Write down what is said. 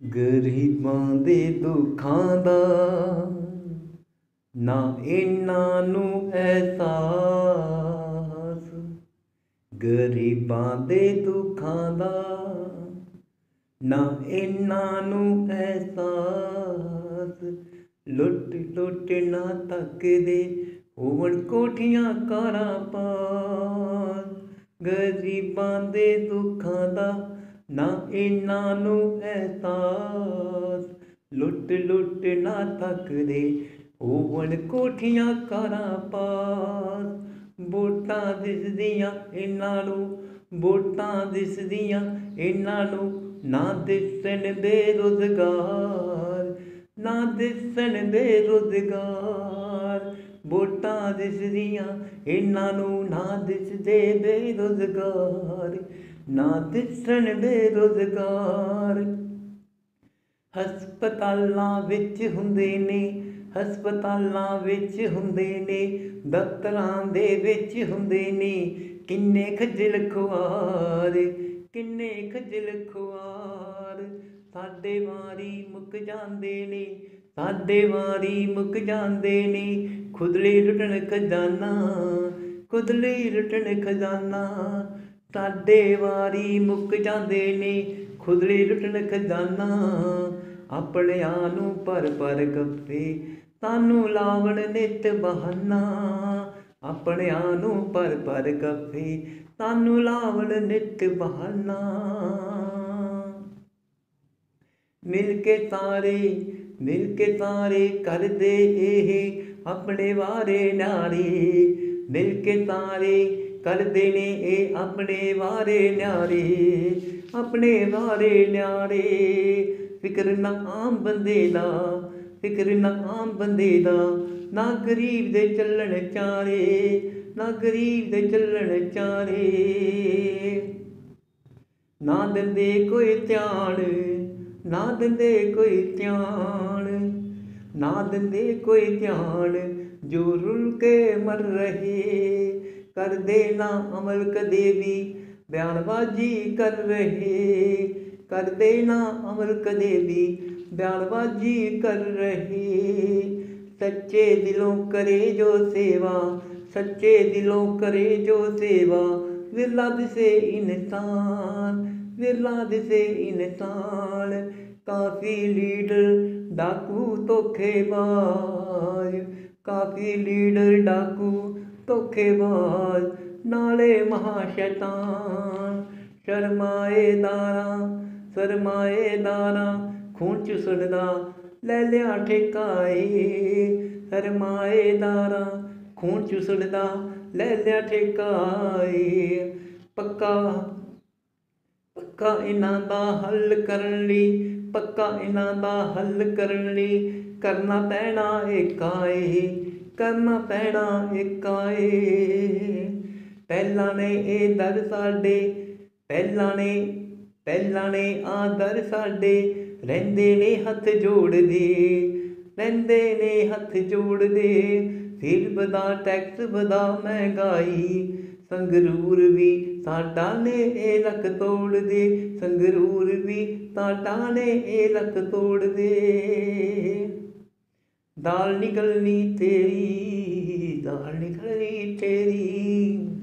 ਗਰੀਬਾਂ ਦੇ ਦੁੱਖਾਂ ਦਾ ਨਾ ਇਹਨਾਂ ਨੂੰ ਅਹਿਸਾਸ। ਗਰੀਬਾਂ ਦੇ ਦੁੱਖਾਂ ਦਾ ਨਾ ਇਹਨਾਂ ਨੂੰ ਅਹਿਸਾਸ। ਲੁੱਟ ਲੁੱਟ ਨਾ ਤੱਕਦੇ ਹੋਵਣ ਕੋਠੀਆਂ ਕਾਰਾਂ ਪਾਸ ਗਰੀਬਾਂ ਦੇ ਦੁੱਖਾਂ ਦਾ ਨਾ ਇਹਨਾਂ ਨੂੰ ਅਹਿਸਾਸ। ਲੁੱਟ ਲੁੱਟ ਨਾ ਤੱਕਦੇ ਹੋਵਣ ਕੋਠੀਆਂ ਕਾਰਾਂ ਪਾਸ। ਵੋਟਾਂ ਦਿਸਦੀਆਂ ਇਹਨਾਂ ਨੂੰ, ਵੋਟਾਂ ਦਿਸਦੀਆਂ ਇਹਨਾਂ ਨੂੰ। ਨਾ ਦਿਸਣ ਬੇਰੁਜ਼ਗਾਰ ਨਾ ਦਿਸਣ ਬੇਰੁਜ਼ਗਾਰ ਵੋਟਾਂ ਦਿਸਦੀਆਂ ਇਹਨਾਂ ਨੂੰ, ਨਾ ਦਿਸਦੇ ਬੇਰੁਜ਼ਗਾਰ ਨਾ ਦਿਸਣ ਬੇਰੁਜ਼ਗਾਰ ਹਸਪਤਾਲਾਂ ਵਿੱਚ ਹੁੰਦੇ ਨੇ, ਹਸਪਤਾਲਾਂ ਵਿੱਚ ਹੁੰਦੇ ਨੇ, ਦਫ਼ਤਰਾਂ ਦੇ ਵਿੱਚ ਹੁੰਦੇ ਨੇ। ਕਿੰਨੇ ਖਜਲ ਖੁਆਰ, ਕਿੰਨੇ ਖਜਲ ਖੁਆਰ। ਸਾਡੇ ਵਾਰੀ ਮੁੱਕ ਜਾਂਦੇ ਨੇ, ਸਾਡੇ ਵਾਰੀ ਮੁੱਕ ਜਾਂਦੇ ਨੇ। ਖੁਦਲੇ ਲੁੱਟਣ ਖਜ਼ਾਨਾ ਖੁਦਲੇ ਲੁੱਟਣ ਖਜ਼ਾਨਾ। ਸਾਡੇ ਵਾਰੀ ਮੁੱਕ ਜਾਂਦੇ ਨੇ ਖੁਦਲੇ ਲੁੱਟਣ ਖਜ਼ਾਨਾ ਆਪਣਿਆਂ ਨੂੰ ਪਰ ਪਰ ਗੱਫੇ ਤਾਨੂੰ ਲਾਵਣ ਨਿਤ ਬਹਾਨਾ ਆਪਣਿਆਂ ਨੂੰ ਪਰ ਪਰ ਗੱਫੇ ਤਾਨੂੰ ਲਾਵਣ ਨਿਤ ਬਹਾਨਾ ਮਿਲ ਕੇ ਤਾਰੇ, ਮਿਲ ਕੇ ਤਾਰੇ ਕਰਦੇ ਇਹ ਆਪਣੇ ਵਾਰੇ ਨਾਰੀ। ਮਿਲ ਕੇ ਤਾਰੇ ਕਰਦੇ ਨੇ ਇਹ ਆਪਣੇ ਵਾਰੇ ਨਿਆਰੇ, ਆਪਣੇ ਵਾਰੇ ਨਿਆਰੇ। ਫਿਕਰ ਨਾ ਆਮ ਬੰਦੇ ਦਾ, ਫਿਕਰ ਨਾ ਆਮ ਬੰਦੇ ਦਾ। ਨਾ ਗਰੀਬ ਦੇ ਚੱਲਣ ਚਾਰੇ, ਨਾ ਗਰੀਬ ਦੇ ਚੱਲਣ ਚਾਰੇ। ਨਾ ਦਿੰਦੇ ਕੋਈ ਧਿਆਨ, ਨਾ ਦਿੰਦੇ ਕੋਈ ਧਿਆਨ। ਨਾ ਦਿੰਦੇ ਕੋਈ ਧਿਆਨ, ਜੋ ਰੁਲ ਕੇ ਮਰ ਰਹੇ। कर देना अमलक देवी बयानबाजी कर रहे। कर देना अमलक देवी बयानबाजी कर रहे। सच्चे दिलों करे जो सेवा, सच्चे दिलों करे जो सेवा। विरलाद से इंसान, विरलाद से इंसान। काफ़ी लीडर डाकू तो खेबाज, काफ़ी लीडर डाकू ਧੋਖੇਬਾਜ਼, ਨਾਲੇ ਮਹਾ ਸ਼ੈਤਾਨ ਸ਼ਰਮਾਏਦਾਰਾਂ ਸਰਮਾਏਦਾਰਾਂ ਖੂਨ ਚੁਸੜਦਾ ਲੈ ਲਿਆ ਠੇਕਾਏ ਸਰਮਾਏਦਾਰਾਂ ਖੂਨ ਚੁਸੜਦਾ ਲੈ ਲਿਆ ਠੇਕਾਏ ਪੱਕਾ ਪੱਕਾ ਇਹਨਾਂ ਦਾ ਹੱਲ ਕਰਨ ਲਈ, ਪੱਕਾ ਇਹਨਾਂ ਦਾ ਹੱਲ ਕਰਨ ਲਈ ਕਰਨਾ ਪੈਣਾ ਏਕਾਏ ਕਰਨਾ ਪੈਣਾ ਏਕਾਏ। ਪਹਿਲਾਂ ਨੇ ਇਹ ਦਰ ਸਾਡੇ, ਪਹਿਲਾਂ ਨੇ ਪਹਿਲਾਂ ਨੇ ਆ ਦਰ ਸਾਡੇ। ਰਹਿੰਦੇ ਨੇ ਹੱਥ ਜੋੜਦੇ ਰਹਿੰਦੇ ਨੇ ਹੱਥ ਜੋੜਦੇ ਫਿਰ ਬਦਾ ਟੈਕਸ ਵਧਾ ਮਹਿੰਗਾਈ ਸੰਗਰੂਰ ਵੀ ਸਾਡਾ ਨੇ ਇਹ ਲੱਕ ਤੋੜ ਦੇ। ਸੰਗਰੂਰ ਵੀ ਸਾਡਾ ਨੇ ਇਹ ਲੱਕ ਤੋੜ ਦੇ। ਦਾਲ ਨਿਕਲਣੀ ਤੇਰੀ ਦਾਲ ਨਿਕਲਣੀ ਤੇਰੀ।